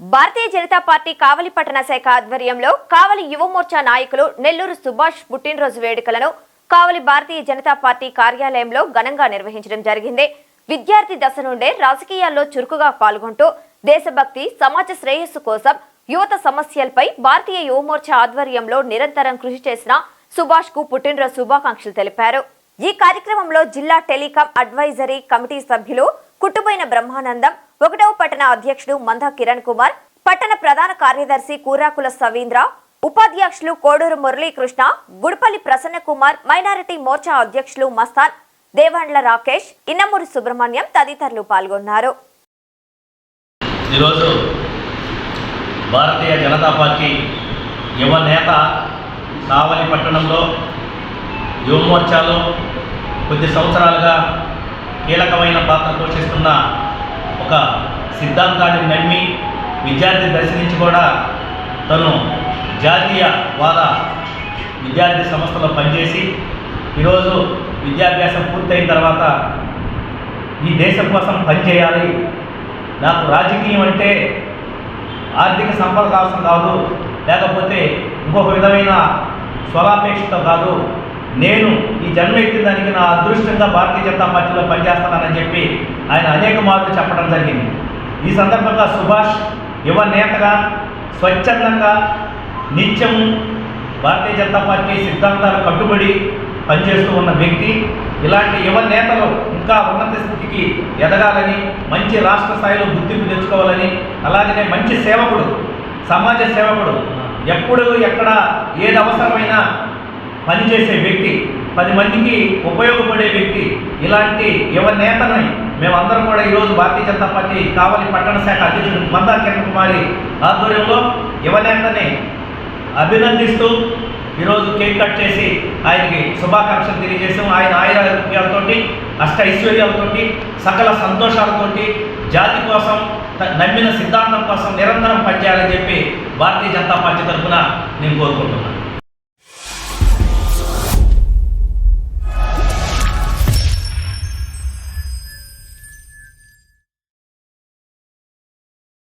Bharatiya Janata party కావలి పట్టణ శాఖ ఆధ్వర్యంలో కావలి యువమోర్చా నాయకులు నెల్లూరు సుభాష్ పుట్టినరోజు వేడుకలను కావలి భారతీయ జనతా పార్టీ కార్యాలయంలో ఘనంగా నిర్వహించడం జరిగింది. విద్యార్థి దశ నుండే రాజకీయాల్లో చురుకుగా పాల్గొంటూ దేశభక్తి సమాజ శ్రేయస్సు కోసం యువత సమస్యలపై భారతీయ యువమోర్చా ఆధ్వర్యంలో నిరంతరం కృషి చేసిన సుభాష్కు పుట్టినరోజు శుభాకాంక్షలు తెలిపారు. ఈ కార్యక్రమంలో జిల్లా టెలికాం అడ్వైజరీ కమిటీ సభ్యులు కుట్టుపోయిన బ్రహ్మానందం ఒకటవ పట్టణ అధ్యక్షుడు మంద కిరణ్ కుమార్ పట్టణ ప్రధాన కార్యదర్శి కూరాకుల సవీంద్ర ఉపాధ్యక్షులు కోడూరు మురళీకృష్ణ గుడిపల్లి ప్రసన్న కుమార్ మైనారిటీ మోర్చా అధ్యక్షులు మస్తాన్ దేవండ్ల రాకేష్ ఇన్నమూరి సుబ్రహ్మణ్యం తదితరులు పాల్గొన్నారు. ఈరోజు భారతీయ జనతా పార్టీ యువ నేత కావలి పట్టణంలో యువ మోర్చాలో కొద్ది సంవత్సరాలుగా కీలకమైన పాత్ర పోషిస్తున్న ఒక సిద్ధాంతాన్ని నమ్మి విద్యార్థి దర్శించి కూడా తను జాతీయ వాద విద్యార్థి సంస్థలో పనిచేసి ఈరోజు విద్యాభ్యాసం పూర్తయిన తర్వాత ఈ దేశం కోసం పనిచేయాలి. నాకు రాజకీయం అంటే ఆర్థిక సంపద కావసం కాదు. లేకపోతే ఇంకొక విధమైన స్వలాపేక్షతో కాదు. నేను ఈ జన్మ ఎక్కిన దానికి నా అదృష్టంగా భారతీయ జనతా పార్టీలో పనిచేస్తానని చెప్పి ఆయన అనేక మార్లు చెప్పడం జరిగింది. ఈ సందర్భంగా సుభాష్ యువ నేతగా స్వచ్ఛందంగా నిత్యము భారతీయ జనతా పార్టీ సిద్ధాంతాలు కట్టుబడి పనిచేస్తూ ఉన్న వ్యక్తి ఇలాంటి యువ నేతలు ఇంకా ఉన్నత స్థితికి ఎదగాలని మంచి రాష్ట్ర స్థాయిలో గుర్తింపు తెచ్చుకోవాలని అలాగనే మంచి సేవకుడు సమాజ సేవకుడు ఎప్పుడు ఎక్కడ ఏది అవసరమైనా పనిచేసే వ్యక్తి పది మందికి ఉపయోగపడే వ్యక్తి ఇలాంటి యువ నేతల్ని మేమందరం కూడా ఈరోజు భారతీయ జనతా పార్టీ కావలి పట్టణ శాఖ అధ్యక్షుడు మందా కిరణ్ కుమారి ఆధ్వర్యంలో యువ నేతని అభినందిస్తూ ఈరోజు కేక్ కట్ చేసి ఆయనకి శుభాకాంక్షలు తెలియజేసాం ఆయన ఆయురారోగ్యాలతో అష్ట ఐశ్వర్యాలతో సకల సంతోషాలతోటి జాతి కోసం నమ్మిన సిద్ధాంతం కోసం నిరంతరం పనిచేయాలని చెప్పి భారతీయ జనతా పార్టీ తరఫున నేను కోరుకుంటున్నాను.